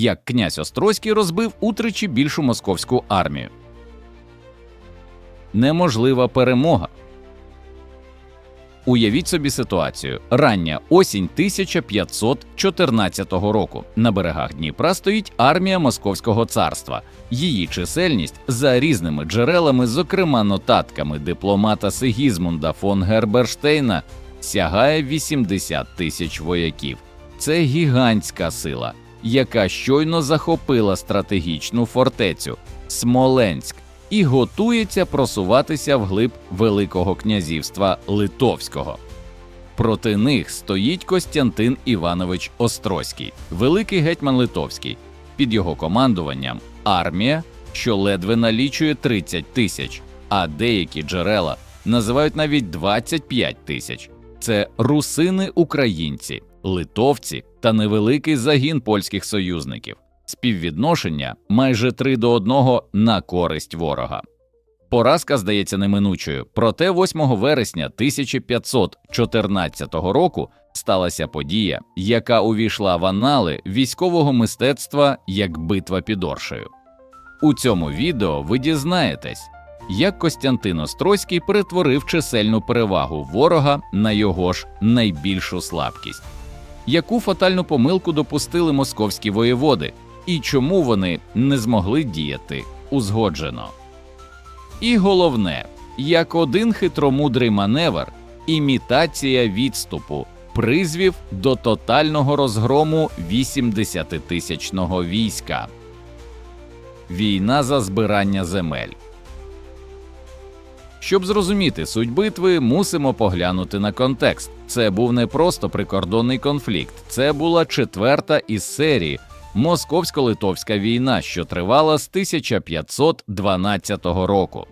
як князь Острозький розбив утричі більшу московську армію. Неможлива перемога. Уявіть собі ситуацію. Рання осінь 1514 року. На берегах Дніпра стоїть армія Московського царства. Її чисельність за різними джерелами, зокрема нотатками дипломата Сигізмунда фон Герберштейна, сягає 80 тисяч вояків. Це гігантська сила, яка щойно захопила стратегічну фортецю Смоленськ і готується просуватися вглиб Великого князівства Литовського. Проти них стоїть Костянтин Іванович Острозький, великий гетьман Литовський. Під його командуванням армія, що ледве налічує 30 тисяч, а деякі джерела називають навіть 25 тисяч. Це русини українці, литовці та невеликий загін польських союзників. Співвідношення майже 3 до 1 на користь ворога. Поразка здається неминучою, проте 8 вересня 1514 року сталася подія, яка увійшла в анали військового мистецтва як битва під Оршею. У цьому відео ви дізнаєтесь, як Костянтин Острозький перетворив чисельну перевагу ворога на його ж найбільшу слабкість, яку фатальну помилку допустили московські воєводи, і чому вони не змогли діяти узгоджено. І головне, як один хитромудрий маневр, імітація відступу призвів до тотального розгрому 80-тисячного війська. Війна за збирання земель. Щоб зрозуміти суть битви, мусимо поглянути на контекст. Це був не просто прикордонний конфлікт, це була четверта із серії Московсько-Литовська війна, що тривала з 1512 року.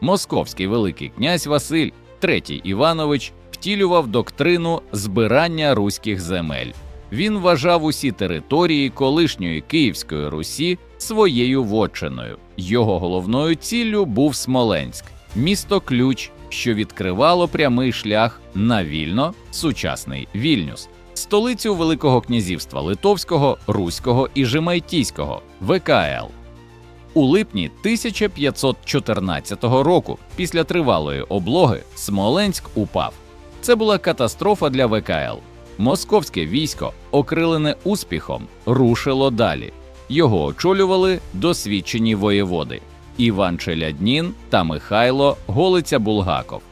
Московський Великий князь Василь III Іванович втілював доктрину збирання руських земель. Він вважав усі території колишньої Київської Русі своєю вотчиною. Його головною ціллю був Смоленськ, місто ключ, що відкривало прямий шлях на вільно, сучасний Вільнюс, столицю Великого князівства Литовського, Руського і Жемайтійського ВКЛ. У липні 1514 року, після тривалої облоги, Смоленськ упав. Це була катастрофа для ВКЛ. Московське військо, окрилене успіхом, рушило далі. Його очолювали досвідчені воєводи Іван Челяднін та Михайло Голиця Булгаков.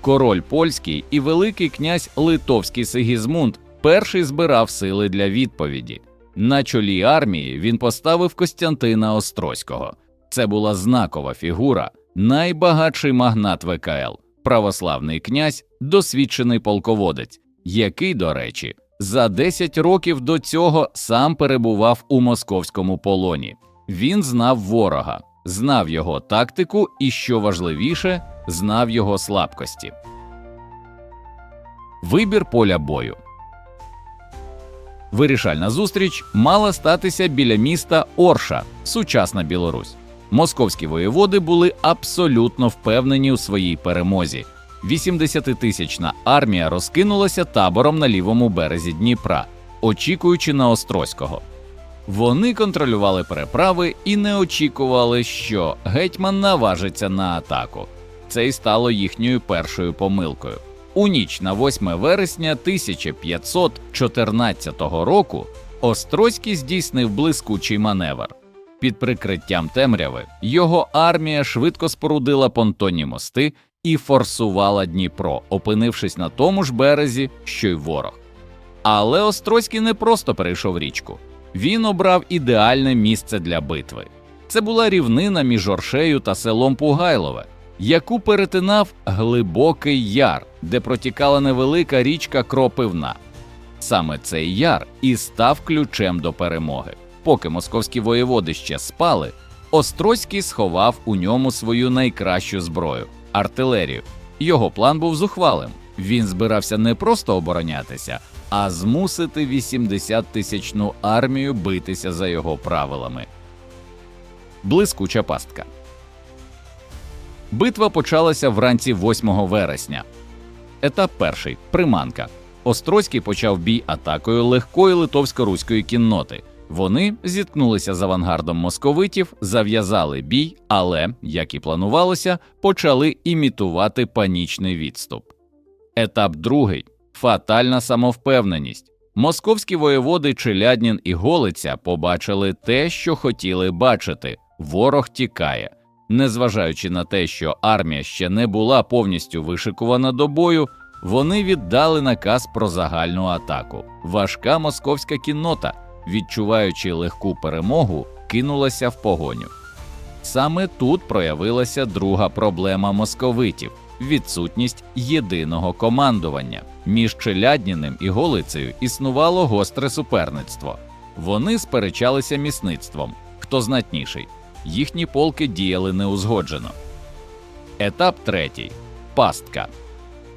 Король польський і великий князь Литовський Сигізмунд перший збирав сили для відповіді. На чолі армії він поставив Костянтина Острозького. Це була знакова фігура, найбагатший магнат ВКЛ, православний князь, досвідчений полководець, який, до речі, за 10 років до цього сам перебував у московському полоні. Він знав ворога, знав його тактику і, що важливіше, знав його слабкості. Вибір поля бою. Вирішальна зустріч мала статися біля міста Орша, сучасна Білорусь. Московські воєводи були абсолютно впевнені у своїй перемозі. 80-тисячна армія розкинулася табором на лівому березі Дніпра, очікуючи на Острозького. Вони контролювали переправи і не очікували, що гетьман наважиться на атаку. Це й стало їхньою першою помилкою. У ніч на 8 вересня 1514 року Острозький здійснив блискучий маневр. Під прикриттям темряви його армія швидко спорудила понтонні мости і форсувала Дніпро, опинившись на тому ж березі, що й ворог. Але Острозький не просто перейшов річку, він обрав ідеальне місце для битви. Це була рівнина між Оршею та селом Пугайлове, яку перетинав глибокий яр, де протікала невелика річка Кропивна. Саме цей яр і став ключем до перемоги. Поки московські воєводи ще спали, Острозький сховав у ньому свою найкращу зброю артилерію. Його план був зухвалим. Він збирався не просто оборонятися, а змусити 80-тисячну армію битися за його правилами. Блискуча пастка. Битва почалася вранці 8 вересня. Етап перший приманка. Острозький почав бій атакою легкої литовсько-руської кінноти. Вони зіткнулися з авангардом московитів, зав'язали бій, але, як і планувалося, почали імітувати панічний відступ. Етап другий фатальна самовпевненість. Московські воєводи Челяднін і Голиця побачили те, що хотіли бачити ворог тікає. Незважаючи на те, що армія ще не була повністю вишикувана до бою, вони віддали наказ про загальну атаку. Важка московська кіннота, відчуваючи легку перемогу, кинулася в погоню. Саме тут проявилася друга проблема московитів відсутність єдиного командування. Між Челядніним і Голицею існувало гостре суперництво. Вони сперечалися місництвом, хто знатніший. Їхні полки діяли неузгоджено. Етап третій пастка.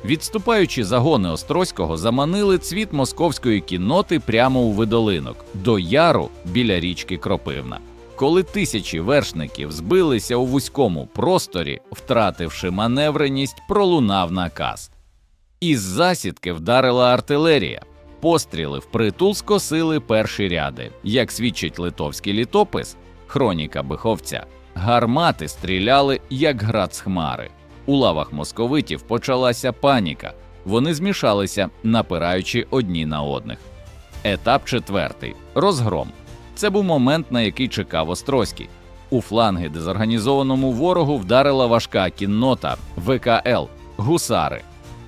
Відступаючі загони Острозького заманили цвіт московської кінноти прямо у видолинок до яру біля річки Кропивна. Коли тисячі вершників збилися у вузькому просторі, втративши маневреність, пролунав наказ. Із засідки вдарила артилерія. Постріли впритул скосили перші ряди. Як свідчить литовський літопис, хроніка Биховця, гармати стріляли, як град з хмари. У лавах московитів почалася паніка. Вони змішалися, напираючи одні на одних. Етап четвертий розгром. Це був момент, на який чекав Острозький. У фланги дезорганізованому ворогу вдарила важка кіннота ВКЛ гусари.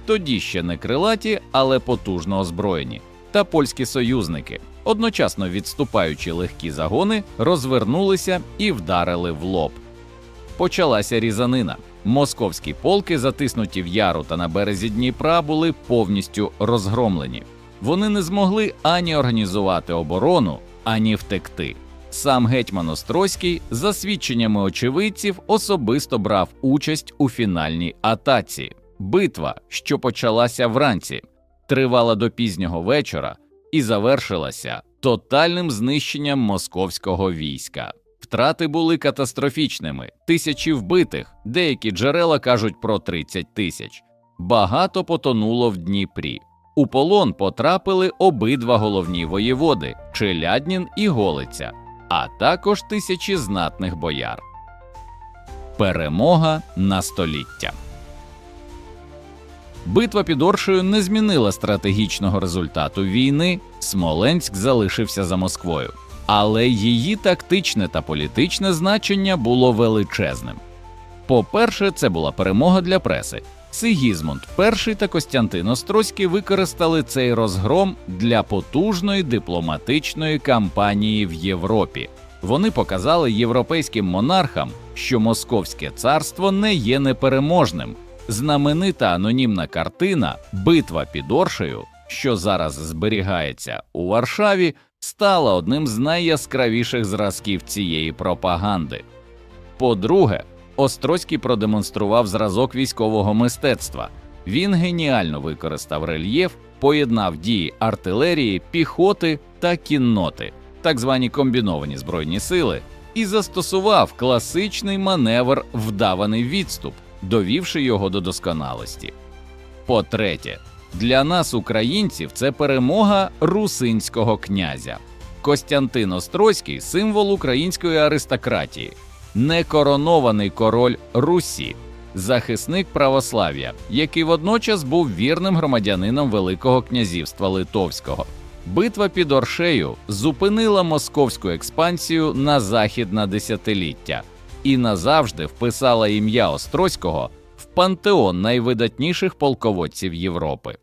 Тоді ще не крилаті, але потужно озброєні, та польські союзники, одночасно відступаючи легкі загони, розвернулися і вдарили в лоб. Почалася різанина. Московські полки, затиснуті в яру та на березі Дніпра, були повністю розгромлені. Вони не змогли ані організувати оборону, ані втекти. Сам гетьман Острозький, за свідченнями очевидців, особисто брав участь у фінальній атаці. Битва, що почалася вранці, тривала до пізнього вечора і завершилася тотальним знищенням московського війська. Втрати були катастрофічними: тисячі вбитих, деякі джерела кажуть про 30 тисяч. Багато потонуло в Дніпрі. У полон потрапили обидва головні воєводи Челяднін і Голиця, а також тисячі знатних бояр. Перемога на століття. Битва під Оршею не змінила стратегічного результату війни. Смоленськ залишився за Москвою, але її тактичне та політичне значення було величезним. По-перше, це була перемога для преси. Сигізмунд І та Костянтин Острозький використали цей розгром для потужної дипломатичної кампанії в Європі. Вони показали європейським монархам, що Московське царство не є непереможним. Знаменита анонімна картина Битва під Оршею, що зараз зберігається у Варшаві, стала одним з найяскравіших зразків цієї пропаганди. По-друге, Острозький продемонстрував зразок військового мистецтва. Він геніально використав рельєф, поєднав дії артилерії, піхоти та кінноти, так звані комбіновані збройні сили, і застосував класичний маневр вдаваний відступ, довівши його до досконалості. По-третє, для нас, українців, це перемога русинського князя. Костянтин Острозький символ української аристократії некоронований король Русі, захисник православ'я, який водночас був вірним громадянином Великого князівства Литовського. Битва під Оршею зупинила московську експансію на захід на десятиліття і назавжди вписала ім'я Острозького в пантеон найвидатніших полководців Європи.